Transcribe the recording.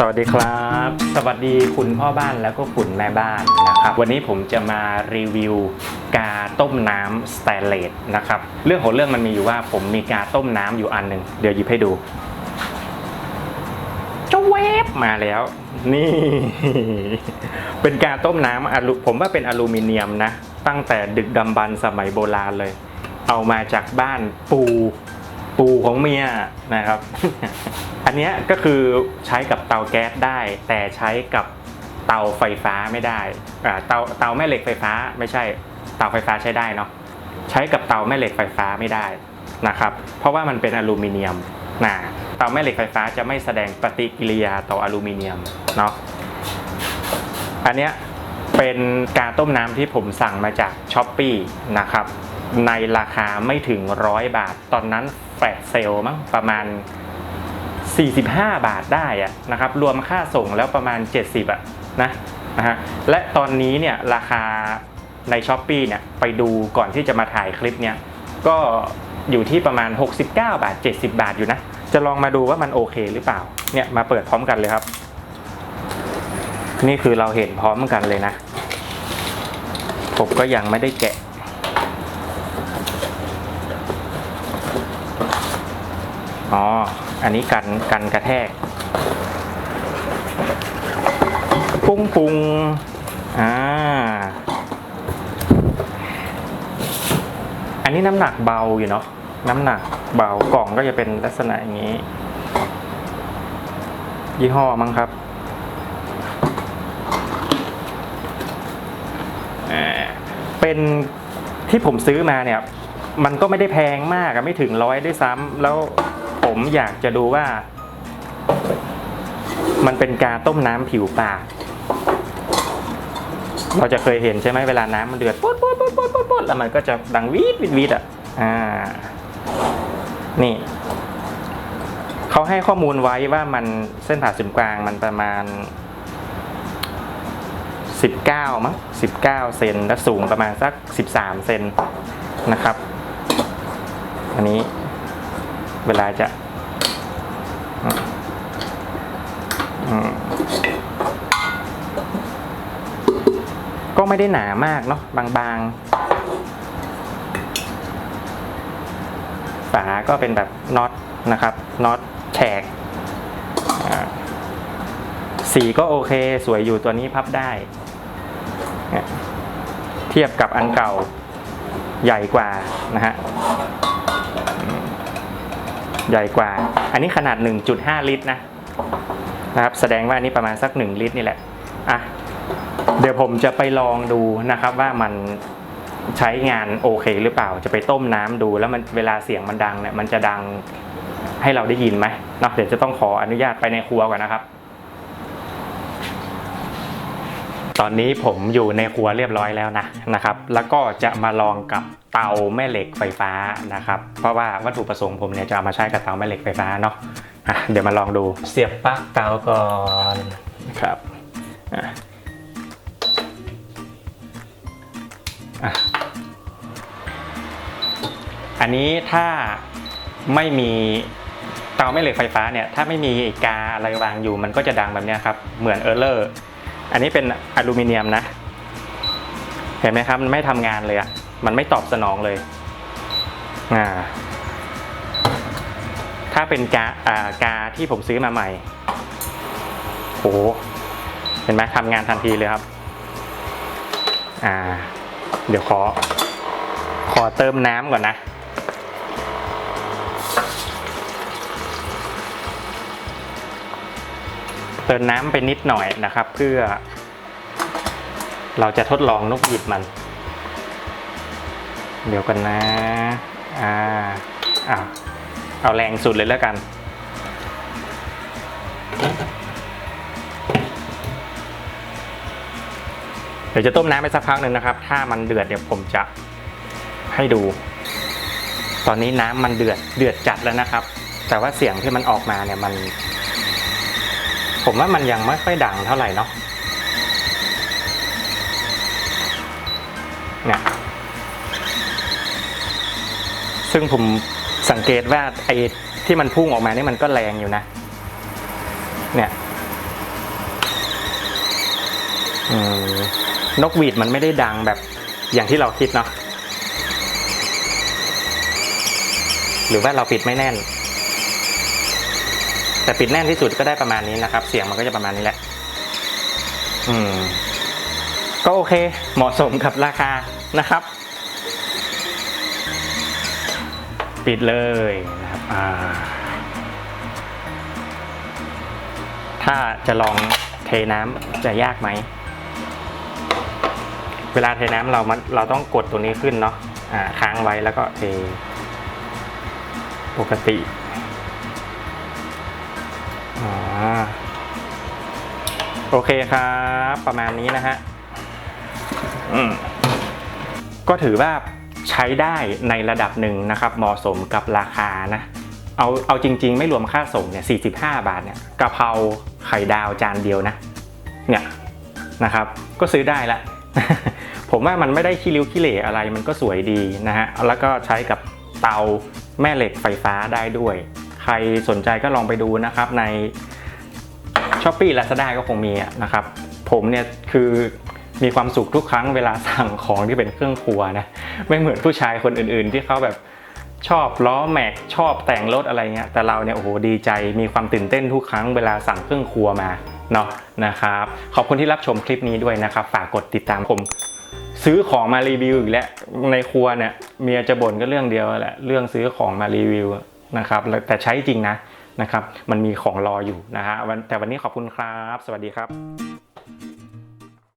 สวัสดีครับ สวัสดีคุณพ่อบ้านแล้วก็คุณแม่บ้านนะครับ วันนี้ผมจะมารีวิวกาต้มน้ำสแตนเลสนะครับ เรื่องของเรื่องมันมีอยู่ว่าผมมีกาต้มน้ำอยู่อันหนึ่งเดี๋ยวหยิบให้ดูเจ้าเวฟมาแล้ว นี่ เป็นกาต้มน้ำอลูผมว่าเป็นอลูมิเนียมนะ ตั้งแต่ดึกดำบรรพ์สมัยโบราณเลย เอามาจากบ้านปู ปูของเมียนะครับ อันนี้ก็คือใช้กับเตาแก๊สได้ แต่ใช้กับเตาไฟฟ้าไม่ได้เตาเตาแม่เหล็กไฟฟ้าไม่ใช่เตาไฟฟ้าใช้ได้เนาะใช้กับเตาแม่เหล็กไฟฟ้าไม่ได้นะครับ เพราะว่ามันเป็นอลูมิเนียมนะเตาแม่เหล็กไฟฟ้าจะไม่แสดงปฏิกิริยาต่ออลูมิเนียมเนาะอันเนี้ยเป็นกาต้มน้ำที่ผมสั่งมาจากช้อปปีนะครับ ในราคาไม่ถึงร้อยบาท ตอนนั้นแฟลชเซลมั้งประมาณ 45 บาทได้อะนะครับ รวมค่าส่งแล้วประมาณ 70อะนะนะฮะและตอนนี้เนี่ยราคาในช้อปปีเนี่ยไปดูก่อนที่จะมาถ่ายคลิปเนี่ยก็อยู่ที่ประมาณ 69 บาท 70 บาทอยู่นะ จะลองมาดูว่ามันโอเคหรือเปล่า เนี่ยมาเปิดพร้อมกันเลยครับ นี่คือเราเห็นพร้อมกันเลยนะ ผมก็ยังไม่ได้แกะ อ๋อ อันนี้กันกันกระแทก ปุ้งปุ้งอ่า อันนี้น้ำหนักเบาอยู่เนาะ น้ำหนักเบากล่องก็จะเป็นลักษณะอย่างนี้ ยี่ห้อมั้งครับอ่าเป็นที่ผมซื้อมาเนี่ย มันก็ไม่ได้แพงมากอะไม่ถึงร้อยด้วยซ้ำแล้ว ผมอยากจะดูว่า มันเป็นกาต้มน้ำผิวปากเราจะเคยเห็นใช่ไหมเวลาน้ำมันเดือดปุ๊ดปุ๊ดปุ๊ดปุ๊ดปุ๊ดปุ๊ดแล้วมันก็จะดังวีดวีดวีดอะอ่า นี่เขาให้ข้อมูลไว้ว่ามันเส้นผ่าศูนย์กลางมันประมาณ19มั้ง19เก้าเซนและสูงประมาณสัก13เซนนะครับ อันนี้ เวลาจะอืมก็ไม่ได้หนามากเนาะบางๆ ฝาก็เป็นแบบน็อตนะครับน็อตแฉกสีก็โอเคสวยอยู่ตัวนี้พับได้ เทียบกับอันเก่าใหญ่กว่านะฮะ ใหญ่กว่า อันนี้ขนาด 1.5 ลิตรนะนะครับ แสดงว่าอันนี้ประมาณสัก 1 ลิตรนี่แหละ อะ เดี๋ยวผมจะไปลองดูนะครับว่ามันใช้งานโอเคหรือเปล่า จะไปต้มน้ำดูแล้วมันเวลาเสียงมันดังเนี่ยมันจะดังให้เราได้ยินไหมเนาะเดี๋ยวจะต้องขออนุญาตไปในครัวก่อนนะครับ ตอนนี้ผมอยู่ในครัวเรียบร้อยแล้วนะนะครับ แล้วก็จะมาลองกับ เตาแม่เหล็กไฟฟ้านะครับ เพราะว่าวัตถุประสงค์ผมเนี่ยจะเอามาใช้กับเตาแม่เหล็กไฟฟ้าเนาะอะเดี๋ยวมาลองดูเสียบปลั๊กเตาก่อนครับอะอะอันนี้ถ้าไม่มีเตาแม่เหล็กไฟฟ้าเนี่ยถ้าไม่มีไอ้กาอะไรวางอยู่มันก็จะดังแบบเนี้ยครับเหมือนเออร์เลอร์อันนี้เป็นอลูมิเนียมนะ เห็นไหมครับมันไม่ทำงานเลยอะ มันไม่ตอบสนองเลยอ่าถ้าเป็นกาอ่ากาที่ผมซื้อมาใหม่โหเห็นไหมทำงานทันทีเลยครับ อ่า เดี๋ยวขอ ขอเติมน้ำก่อนนะเติมน้ำไปนิดหน่อยนะครับ เพื่อ เราจะทดลองนกหยิบมัน เดี๋ยวกันนะ อ่าอ่าเอาแรงสุดเลยแล้วกัน เดี๋ยวจะต้มน้ำไปสักพักหนึ่งนะครับ ถ้ามันเดือดเดี๋ยวผมจะให้ดู ตอนนี้น้ำมันเดือดเดือดจัดแล้วนะครับ แต่ว่าเสียงที่มันออกมาเนี่ยมัน ผมว่ามันยังไม่ค่อยดังเท่าไหร่เนาะเนี่ย ซึ่งผมสังเกตว่าไอ้ที่มันพุ่งออกมานี่มันก็แรงอยู่นะ เนี่ยนกหวีดมันไม่ได้ดังแบบอย่างที่เราคิดเนาะหรือว่าเราปิดไม่แน่น แต่ปิดแน่นที่สุดก็ได้ประมาณนี้นะครับ เสียงมันก็จะประมาณนี้แหละ อืม ก็โอเค เหมาะสมกับราคานะครับ ปิดเลยนะครับถ้าจะลองเทน้ำจะยากไหม เวลาเทน้ำเรามันเราต้องกดตัวนี้ขึ้นเนาะอ่าค้างไว้แล้วก็เทปกติอโอเคครับ ประมาณนี้นะฮะก็ถือว่า ใช้ได้ในระดับหนึ่งนะครับเหมาะสมกับราคานะเอาเอาจริง ๆ ไม่รวมค่าส่งเนี่ย45 บาทเนี่ยกะเพราไข่ดาวจานเดียวนะเนี่ยนะครับก็ซื้อได้ละ ผมว่ามันไม่ได้ขี้ริ้วขี้เหร่อะไรมันก็สวยดีนะฮะแล้วก็ใช้กับเตาแม่เหล็กไฟฟ้าได้ด้วย ใครสนใจก็ลองไปดูนะครับในช้อปปี้ลาซาด้าก็คงมีนะครับผมเนี่ยคือ มีความสุขทุกครั้งเวลาสั่งของที่เป็นเครื่องครัวนะไม่เหมือนผู้ชายคนอื่นๆ ที่เขาแบบชอบล้อแม็กชอบแต่งรถอะไรเงี้ยแต่เราเนี่ยโอ้โหดีใจมีความตื่นเต้นทุกครั้งเวลาสั่งเครื่องครัวมาเนาะนะครับขอบคุณที่รับชมคลิปนี้ด้วยนะครับ ฝากกดติดตามผมซื้อของมารีวิวอีกแล้วในครัวเนี่ยเมียจะบ่นก็เรื่องเดียวแหละเรื่องซื้อของมารีวิวนะครับแต่ใช้จริงนะนะครับ มันมีของรออยู่นะฮะแต่วันนี้ขอบคุณครับ สวัสดีครับ